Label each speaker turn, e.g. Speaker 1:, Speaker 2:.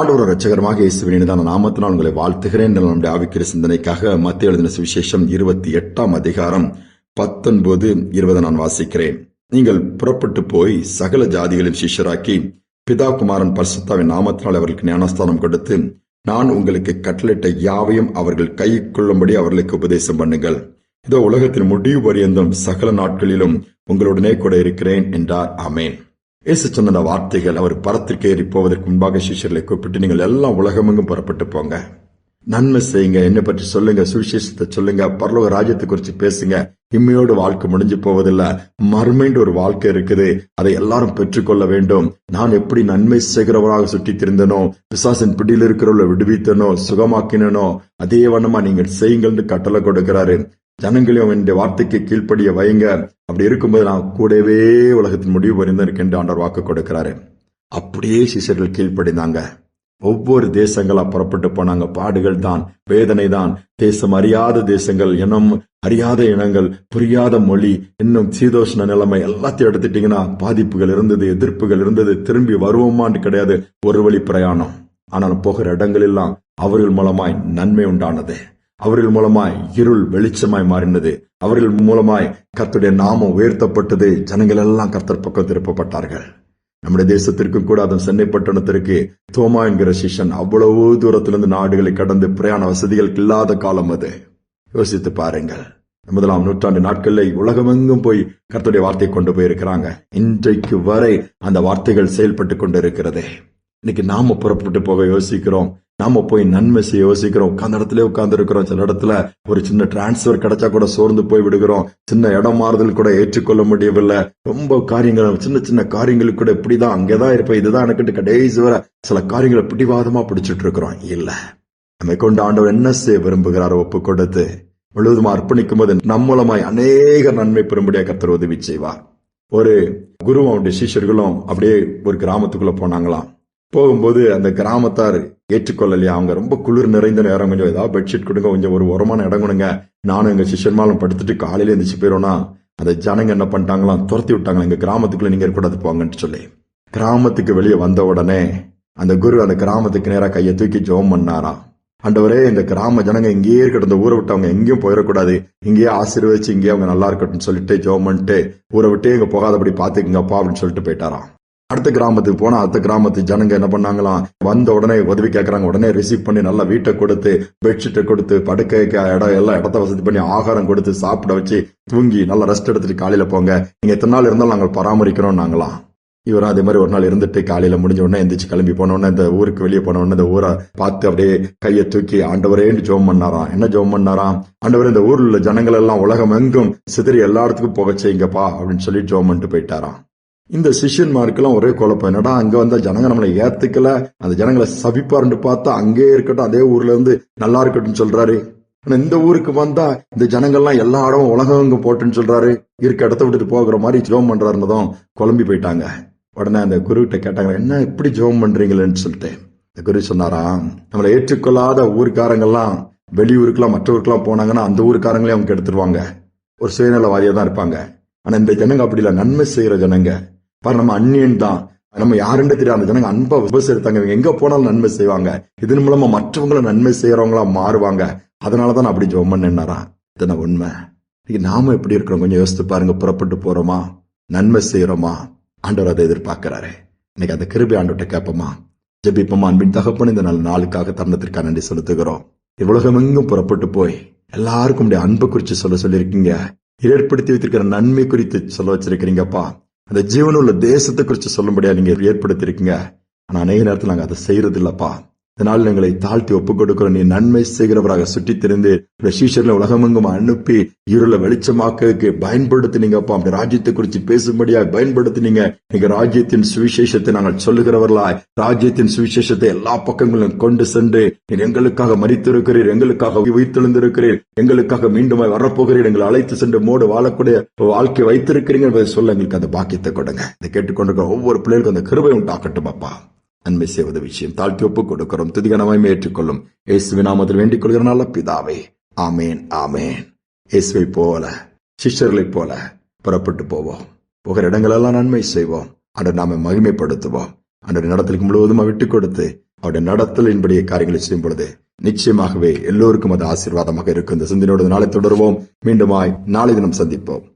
Speaker 1: ஆண்டவர் ரச்சகரமாக இயேசுவினிதான நாமத்தினால் உங்களை வாழ்த்துகிறேன். என்ற நம்முடைய ஆவிக்கிற சிந்தனைக்காக மத்திய எழுதின சுவிசேஷம் இருபத்தி எட்டாம் அதிகாரம் பத்தொன்பது இருபதை நான் வாசிக்கிறேன். நீங்கள் புறப்பட்டு போய் சகல ஜாதிகளையும் சிஷ்யராக்கி பிதா குமாரன் பரிசுத்தாவின் நாமத்தினால் அவர்களுக்கு ஞானஸ்தானம் கொடுத்து நான் உங்களுக்கு கட்டளிட்ட யாவையும் அவர்கள் கை கொள்ளும்படி அவர்களுக்கு உபதேசம் பண்ணுங்கள். இதோ உலகத்தின் முடிவு பரியந்தம் சகல நாட்களிலும் உங்களுடனே கூட இருக்கிறேன் என்றார். அமேன் இயேசு சொன்ன வார்த்தைகள் அவர் பரத்திற்கு ஏறி போவதற்கு முன்பாக சிஷ்யர்களை கூப்பிட்டு நீங்கள் எல்லாம் உலகமெங்கும் புறப்பட்டு போங்க. நன்மை செய்யுங்க. என்னை பற்றி சொல்லுங்க. சுவிசேஷத்தை சொல்லுங்க. பரலோக ராஜ்யத்தை குறித்து பேசுங்க. இம்மையோடு வாழ்க்கை முடிஞ்சு போவதில்லை. மறுமைண்டு ஒரு வாழ்க்கை இருக்குது. அதை எல்லாரும் பெற்றுக்கொள்ள வேண்டும். நான் எப்படி நன்மை செய்கிறவராக சுற்றி திருந்தனோ பிசாசின் பிடியில் இருக்கிறவர்களை விடுவித்தனோ சுகமாக்கினனோ அதே வண்ணமா நீங்கள் செய்யுங்கள்னு கட்டளை கொடுக்கிறாரு. ஜனங்களையும் என்னுடைய வார்த்தைக்கு கீழ்ப்படிய வைங்க. அப்படி இருக்கும்போது நான் கூடவே உலகத்தின் முடிவு வரைந்து இருக்கின்ற ஆண்டவர் வாக்கு கொடுக்கிறாரு. அப்படியே சிஷர்கள் கீழ்ப்படிந்தாங்க. ஒவ்வொரு தேசங்களா புறப்பட்டு போனாங்க. பாடுகள் தான் வேதனை தான். தேசம் அறியாத தேசங்கள் இனம் அறியாத இனங்கள் புரியாத மொழி இன்னும் சீதோஷ்ண நிலைமை எல்லாத்தையும் எடுத்துட்டீங்கன்னா பாதிப்புகள் இருந்தது எதிர்ப்புகள் இருந்தது. திரும்பி வருவோமான்னு கிடையாது ஒரு வழி பிரயாணம். ஆனால் போகிற இடங்கள் எல்லாம் அவர்கள் மூலமாய் நன்மை உண்டானது. அவர்கள் மூலமாய் இருள் வெளிச்சமாய் மாறினது. அவர்கள் மூலமாய் கர்த்தருடைய நாமம் உயர்த்தப்பட்டது. ஜனங்கள் எல்லாம் கர்த்தர் பக்கம் திருப்பப்பட்டார்கள் நம்முடைய தேசத்திற்கும் கூட அதன் சென்னை பட்டணத்திற்கு தோமா என்கிற சிஷன் அவ்வளவு தூரத்திலிருந்து நாடுகளை கடந்து பிரயாண வசதிகள் இல்லாத காலம் அது. யோசித்து பாருங்கள். முதலாம் நூற்றாண்டு நாட்களில் உலகமெங்கும் போய் கர்த்தருடைய வார்த்தை கொண்டு போயிருக்கிறாங்க. இன்றைக்கு வரை அந்த வார்த்தைகள் செயல்பட்டு கொண்டு இருக்கிறது இன்னைக்கு நாம புறப்பட்டு போக யோசிக்கிறோம். நாம போய் நன்மை செய்ய யோசிக்கிறோம். உட்கார்ந்த இடத்துல உட்கார்ந்து இருக்கிறோம் சில இடத்துல ஒரு சின்ன டிரான்ஸ்பர் கிடைச்சா கூட சோர்ந்து போய் விடுகிறோம். சின்ன இடம் மாறுதல் கூட ஏற்றுக்கொள்ள முடியவில்லை. ரொம்ப காரியங்கள் சின்ன சின்ன காரியங்களுக்கு கூட இப்படிதான் அங்கேதான் இருப்பேன் இதுதான் எனக்கு கடைசி வர சில காரியங்களை பிடிவாதமா பிடிச்சிட்டு இருக்கிறோம் இல்ல. நம்மை கொண்டு ஆண்டவர் என்ன செய்ய விரும்புகிறாரோ ஒப்பு கொடுத்து முழுவதுமா அர்ப்பணிக்கும் போது நம் மூலமாய் அநேக நன்மை பெறும்படியாக கத்தர் உதவி செய்வார். ஒரு குருவும் அவருடைய சிஷ்யர்களும் அப்படியே ஒரு கிராமத்துக்குள்ள போனாங்களாம். போகும்போது அந்த கிராமத்தார் ஏற்றுக்கொள்ளலையா? அவங்க ரொம்ப குளிர் நிறைந்த நேரம். கொஞ்சம் ஏதாவது பெட்ஷீட் கொடுங்க. கொஞ்சம் ஒரு உரமான இடம் கொடுங்க. நானும் எங்க சிஷன்மாலும் படுத்துட்டு காலையில எந்திரிச்சு போயிடும்னா அந்த ஜனங்க என்ன பண்ணிட்டாங்களாம்? துரத்தி விட்டாங்களா எங்க கிராமத்துக்குள்ள நீங்க இருக்கக்கூடாது போங்கன்னு சொல்லி. கிராமத்துக்கு வெளியே வந்த உடனே அந்த குரு அந்த கிராமத்துக்கு நேரா கையை தூக்கி ஜோம் பண்ணாராம் அண்டவரே இந்த கிராம ஜனங்க இங்கேயே இருக்கட்டும். இந்த ஊரை விட்டு அவங்க எங்கேயும் போயிடக்கூடாது. இங்கேயே ஆசீர்வதிச்சு இங்கேயே அவங்க நல்லா இருக்கட்டும் சொல்லிட்டு ஜோம் பண்ணிட்டு ஊரை விட்டே இங்க போகாதபடி பாத்துக்குங்கப்பா அப்படின்னு சொல்லிட்டு போயிட்டாராம். அடுத்த கிராமத்துக்கு போனா அடுத்த கிராமத்து ஜனங்க என்ன பண்ணாங்களாம் வந்த உடனே உதவி கேட்கறாங்க உடனே ரிசீவ் பண்ணி நல்லா வீட்டை கொடுத்து பெட்ஷீட்டை கொடுத்து படுக்கைக்கு இடம் எல்லாம் இடத்த வசதி பண்ணி ஆகாரம் கொடுத்து சாப்பிட வச்சு தூங்கி நல்லா ரெஸ்ட் எடுத்துட்டு காலையில போங்க. நீங்க எத்தனை நாள் இருந்தாலும் நாங்கள் பராமரிக்கிறோம் நாங்களாம் இவரும் அதே மாதிரி ஒரு நாள் இருந்துட்டு காலையில முடிஞ்ச உடனே எந்திரிச்சு கிளம்பி போனோடனே இந்த ஊருக்கு வெளியே போனோடனே இந்த ஊரை பார்த்து அப்படியே கையை தூக்கி ஆண்டவரேன்னு ஜோம் பண்ணாராம் என்ன ஜோம் பண்ணாராம் ஆண்டவர் இந்த ஊர்ல உள்ள ஜனங்கள் எல்லாம் உலகம் எங்கும் சிதறி எல்லா இடத்துக்கும் போக செய்யுங்கப்பா அப்படின்னு சொல்லி ஜோம் பண்ணிட்டு போயிட்டாராம். இந்த சிஷியன்மார்க்கெல்லாம் ஒரே குழப்பம். என்னடா அங்க வந்த ஜனங்க நம்மளை ஏத்துக்கல? அந்த ஜனங்களை சபிப்பாருன்னு பார்த்தா அங்கே இருக்கட்டும் அதே ஊர்ல இருந்து நல்லா இருக்கட்டும் சொல்றாரு. ஆனா இந்த ஊருக்கு வந்தா இந்த ஜனங்கள்லாம் எல்லா இடமும் உலகம் இங்க போட்டுன்னு சொல்றாரு. இருக்க இடத்த விட்டுட்டு போகிற மாதிரி ஜோம் பண்றாருன்னதும் குழம்பி போயிட்டாங்க. உடனே அந்த குரு கிட்ட கேட்டாங்க என்ன இப்படி ஜோம் பண்றீங்களேன்னு சொல்லிட்டு. இந்த குரு சொன்னாராம் நம்மளை ஏற்றுக்கொள்ளாத ஊருக்காரங்கெல்லாம் வெளியூருக்கெல்லாம் மற்ற ஊருக்குலாம் போனாங்கன்னா அந்த ஊருக்காரங்களே அவங்க எடுத்துருவாங்க ஒரு சுயநலவாதியா தான் இருப்பாங்க. ஆனா இந்த ஜனங்க அப்படி இல்லை. நன்மை செய்யற ஜனங்க. பாரு நம்ம அந்நியன் தான். நம்ம யாருன்னு தெரியாம ஜனங்க அன்பா உபசரித்தாங்க இவங்க எங்க போனாலும் நன்மை செய்வாங்க. இதன் மூலமா மற்றவங்கள நன்மை செய்யறவங்களா மாறுவாங்க. அதனாலதான் நான் அப்படி ஜோம் பண்ணாரா இதுதான் உண்மை. இன்னைக்கு நாம எப்படி இருக்கிறோம்? கொஞ்சம் யோசித்து பாருங்க. புறப்பட்டு போறோமா? நன்மை செய்யறோமா ஆண்டவர் அதை எதிர்பார்க்கிறாரு. இன்னைக்கு அந்த கிருபி ஆண்டோட்ட கேட்போமா? ஜபிப்போமா? அன்பின் தகப்பன் இந்த நாள் நாளுக்காக தருணத்திற்காக நன்றி செலுத்துகிறோம். உலகமெங்கும் புறப்பட்டு போய் எல்லாருக்கும் உடைய அன்பு குறித்து சொல்ல சொல்லியிருக்கீங்க. ஏற்படுத்தி வைத்திருக்கிற நன்மை குறித்து சொல்ல வச்சிருக்கிறீங்கப்பா. அந்த ஜீவனுள்ள தேசத்தை குறித்து சொல்லும்படியா நீங்க ஏற்படுத்தி இருக்கீங்க ஆனா அநேக நேரத்தில் நாங்கள் அதை செய்யறது இல்லப்பா இதனால் எங்களை தாழ்த்தி ஒப்புக்கொடுக்கிறோம் நீ நன்மை செய்கிறவராக சுற்றித் திரிந்து சீஷர்களை உலகமெங்கும் அனுப்பி இருளை வெளிச்சமாக்க பயன்படுத்தினீங்கப்பா அப்படி ராஜ்யத்தை குறித்து பேசும்படியா பயன்படுத்தினீங்க. நீங்க ராஜ்யத்தின் சுவிசேஷத்தை நாங்கள் சொல்லுகிறவர்களாய். ராஜ்யத்தின் சுவிசேஷத்தை எல்லா பக்கங்களும் கொண்டு சென்று நீர் எங்களுக்காக மறித்திருக்கிறீர் எங்களுக்காக உயிர்த்தெழுந்திருக்கிறீர் எங்களுக்காக மீண்டும் வரப்போகிறீர். எங்களை அழைத்து சென்று மோடு வாழக்கூடிய வாழ்க்கை வைத்திருக்கிறீங்க என்பதை சொல்ல எங்களுக்கு அந்த பாக்கியத்தை கொடுங்க. இதை கேட்டுக்கொண்டிருக்கிற ஒவ்வொரு பிள்ளைகளுக்கும் அந்த கிருபை உண்டாக்கட்டும் அப்பா. நன்மை செய்வது விஷயம். தாழ்த்தி ஒப்பு கொடுக்கிறோம். துதிகனமாய் ஏற்றுக்கொள்ளும். இயேசுவி நாமத்தில் வேண்டிக் நல்ல பிதாவே. ஆமேன் ஆமேன். இயேசுவை போல சிஷ்யர்களைப் போல புறப்பட்டு போவோம். போகிற இடங்களெல்லாம் நன்மை செய்வோம். அன்று நாம மகிமைப்படுத்துவோம். அன்றைய நடத்தலுக்கு முழுவதும் விட்டு கொடுத்து அவருடைய நடத்தலின்படிய காரியங்களை செய்யும் பொழுது நிச்சயமாகவே எல்லோருக்கும் அது ஆசீர்வாதமாக இருக்கும். இந்த சிந்தனையோடு நாளை தொடருவோம். மீண்டுமாய் நாளை தினம் சந்திப்போம்.